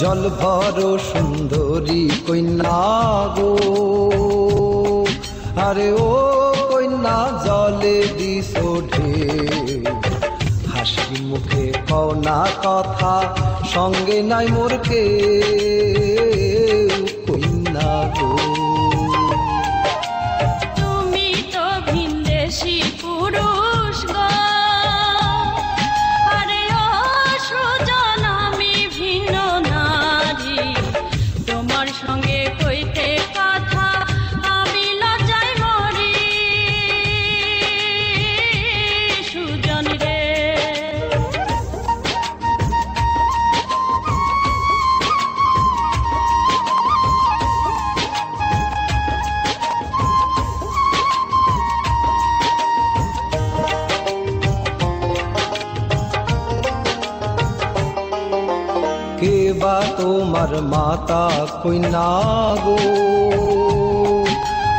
জল ভর সুন্দরী কন্যা গো। আরে ও কইনা জলে দিস হাসি মুখে কনা কথা, সঙ্গে নাই মোরকে কে বা তোমার মাতা কইনা গো?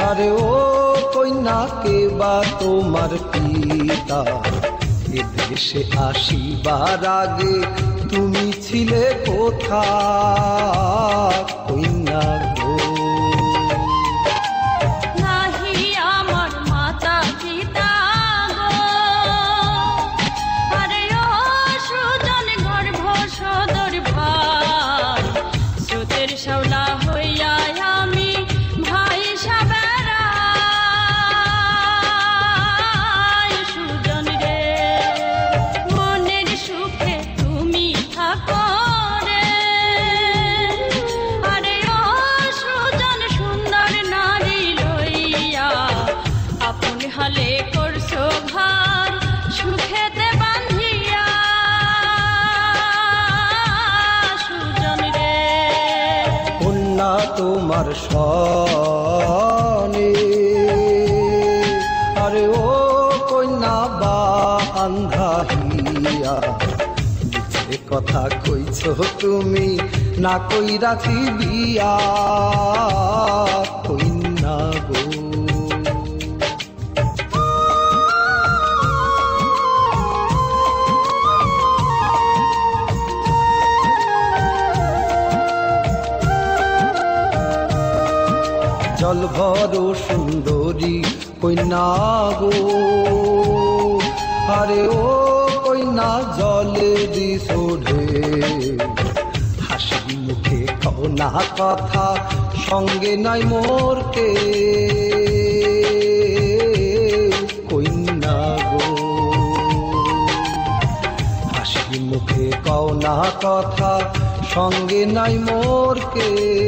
আরে ও কইনা কে বা তোমার পিতা? এ দেশে আসিবার আগে তুমি ছিলে কোথা কন্যা তোমার সনে আরে ও কন্যা বা মিছে কথা কইছ তুমি না কই রাতি বিয়া জল ভর সুন্দরী কন্যা গো। আরে ও কন্যা, জলে ঢে। হাসি মুখে কনা কথা, সঙ্গে নাই মোরকে কন্যা গো। হাসি মুখে কওনা কথা, সঙ্গে নাই মোরকে